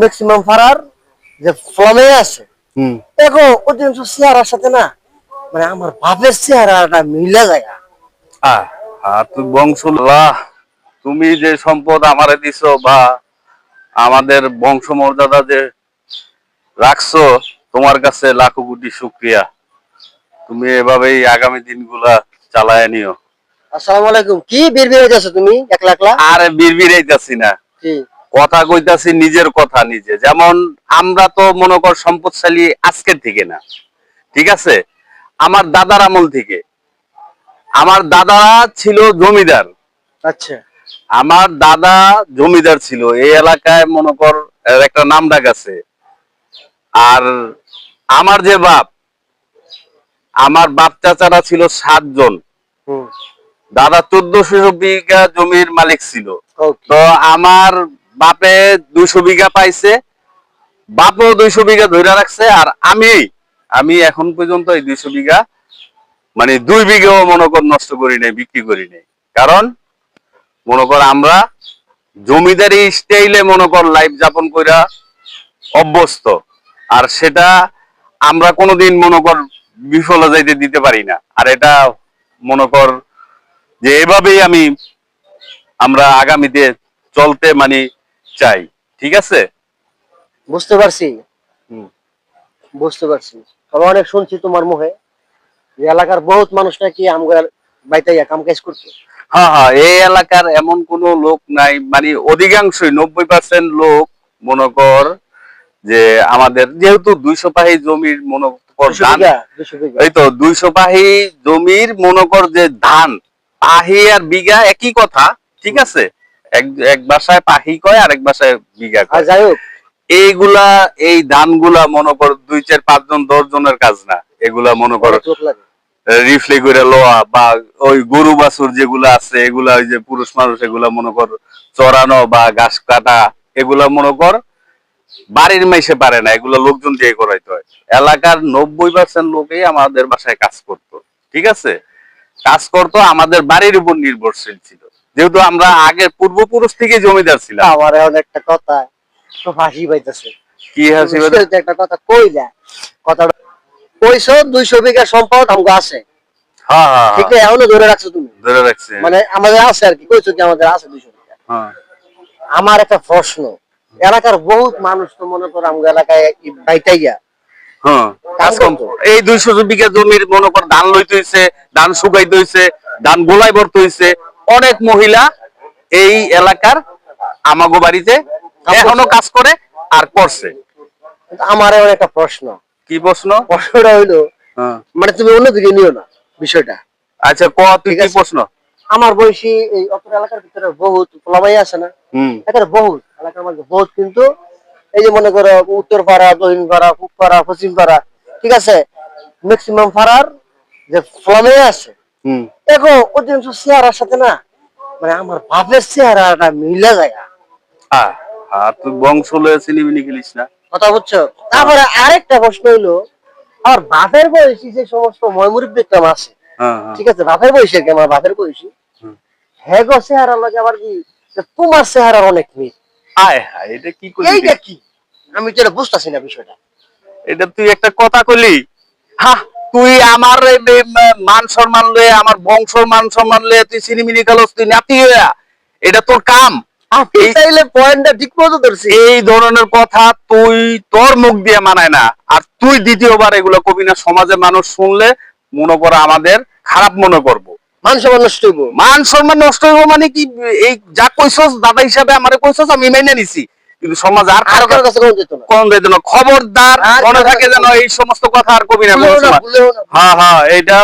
Maximum ফারার যে ফর্মে আছে দেখো অধিকাংশ চেহারার সাথে না মানে আমার বাপের চেহারাটা মিলে যায়। আর তুই তুমি যে সম্পদ আমারে দিছো বা আমাদের বংশ মর্যাদা যে রাখছো তোমার কাছে লাখো কোটি শুক্রিয়া। তুমি এভাবেই আগামী দিনগুলা চালায় নিও। আসসালামু আলাইকুম। কি বের তুমি একলা একলা? আরে বিড়বিড়াইতাছি না। কথা কইতাছি নিজের কথা নিজে। যেমন আমরা তো মনে কর সম্পদশালী আজকের থেকে না। ঠিক আছে? আমার দাদার আমল থেকে। আমার দাদা ছিল জমিদার। আচ্ছা। আমার দাদা জমিদার ছিল। এই এলাকায় মনে কর একটা নাম ডাক আছে। আর আমার যে বাপ আমার বাপ চাচারা ছিল সাতজন। দাদা চোদ্দশো বিঘা জমির মালিক ছিল। তো আমার বাপে দুইশো বিঘা পাইছে, বাপও দুইশো বিঘা ধরে রাখছে, আর আমি আমি এখন পর্যন্ত এই দুইশো বিঘা মানে দুই বিঘাও মনে কর নষ্ট করি নাই, বিক্রি করি নাই। কারণ, মনে কর আমরা জমিদারি স্টাইলে মনে কর লাইফ যাপন কইরা অভ্যস্ত, আর সেটা আমরা কোনোদিন মনে কর বিফলে যাইতে দিতে পারি না। আর এটা মনে কর যে এভাবেই আমি, আমরা আগামীতে চলতে মানে চাই ঠিক আছে? বুঝতে পারছি। বুঝতে পারছি। তবে অনেক শুনছি তোমার মুখে যে এলাকার বহুত মানুষ নাকি আমগার বাইতাইয়া কাম কাজ করছে। হ্যাঁ হ্যাঁ এই এলাকার এমন কোন লোক নাই মানে অধিকাংশই নব্বই পার্সেন্ট লোক মনে কর যে আমাদের যেহেতু দুইশো পাহি জমির মনে এই তো দুইশো পাহি জমির মনে কর যে ধান পাহি আর বিঘা একই কথা ঠিক আছে? এক এক বাসায় পাহি কয় আর এক বাসায় বিঘা কয়। যাই হোক। এইগুলা এই ধানগুলা মনে কর দুই চার পাঁচজন দশ জনের কাজ না। এগুলা মনে কর রিফ্লে করে লোয়া বা ওই গরু বাছুর যেগুলা আছে এগুলা ওই যে পুরুষ মানুষ এগুলা মনে কর চড়ানো বা ঘাস কাটা এগুলা মনে কর বাড়ির মাইসে পারে না এগুলা লোকজন দিয়ে করাইতে হয়। এলাকার নব্বই পার্সেন্ট লোকই আমাদের বাসায় কাজ করত ঠিক আছে? কাজ করতো আমাদের বাড়ির উপর নির্ভরশীল ছিল। যেহেতু আমরা আগের পূর্বপুরুষ থেকে জমিদার ছিলাম। আমার এখন একটা কথা হাসি পাইতেছে। কি হাসি একটা কথা কইলা। কথাটা কইছো দুইশো বিঘা সম্পদ আমগো আছে। ঠিক আছে এখনও ধরে রাখছো তুমি? ধরে রাখছে। মানে আমাদের আছে আর কি কইছো কি আমাদের আছে দুইশো বিঘা? আমার একটা প্রশ্ন এলাকার বহুত মানুষ তো মনে করো আমগো এলাকায় হ্যাঁ। এই দুইশো বিঘা জমির মনে কর ধান লইতে হইছে ধান শুকাইতে হইছে ধান গোলাই ভরতে হইছে অনেক মহিলা এই এলাকার আমাগো বাড়িতে এখনও কাজ করে আর করছে। আমার একটা প্রশ্ন। কি প্রশ্ন? প্রশ্নটা হইল হ্যাঁ। মানে তুমি অন্যদিকে নিও না বিষয়টা। আচ্ছা ক তুই কি প্রশ্ন? আমার বয়সী এই অপর এলাকার ভিতরে বহুত পোলামাই আছে না? এখানে বহুত এলাকার মধ্যে বহুত কিন্তু এই যে মনে করো উত্তর পাড়া দক্ষিণ পাড়া পূব পাড়া পশ্চিম পাড়া ঠিক আছে? ম্যাক্সিমাম পাড়ার যে ফর্মে আছে দেখো অধিকাংশ চেহারার সাথে না মানে আমার বাপের চেহারাটা মিলে যায় আর তুই বংশ লয়ে চিনিমিনি খেলিস না। কথা বুঝছ? তারপরে আরেকটা প্রশ্ন হইল আমার বাপের বয়সী যে সমস্ত ময়মুরী বিক্রম আছে হ্যাঁ হ্যাঁ। ঠিক আছে বাপের বয়সী আর কি আমার বাপের বয়সী। হ্যাঁ গো চেহারা লাগে আবার কি তোমার চেহারার অনেক মিল। আয় হায় এটা কি করলি এইটা কি? আমি তো এটা বুঝতেছি না বিষয়টা। এটা তুই একটা কথা কইলি? হা তুই আমার মান সম্মান লয়ে আমার বংশর মান সম্মান লয়ে তুই খেলোস তুই নাতি হইয়া এটা তোর কাম। চাইলে পয়েন্টটা ঠিক মতো ধরছি। এই ধরনের কথা তুই তোর মুখ দিয়ে মানায় না। আর তুই দ্বিতীয়বার এগুলো কবি না সমাজে মানুষ শুনলে মনে করে আমাদের খারাপ মনে করব। মান সম্মান নষ্ট হইব। মান সম্মান নষ্ট হইব মানে কি? এই যা কইছস দাদা হিসাবে আমারে কইছস আমি মেনে নিছি। কিন্তু সমাজ আর কারও কারও কাছে কোন যেত না। খবরদার মনে থাকে যেন এই সমস্ত কথা আর কবি না। হ্যাঁ হ্যাঁ এটা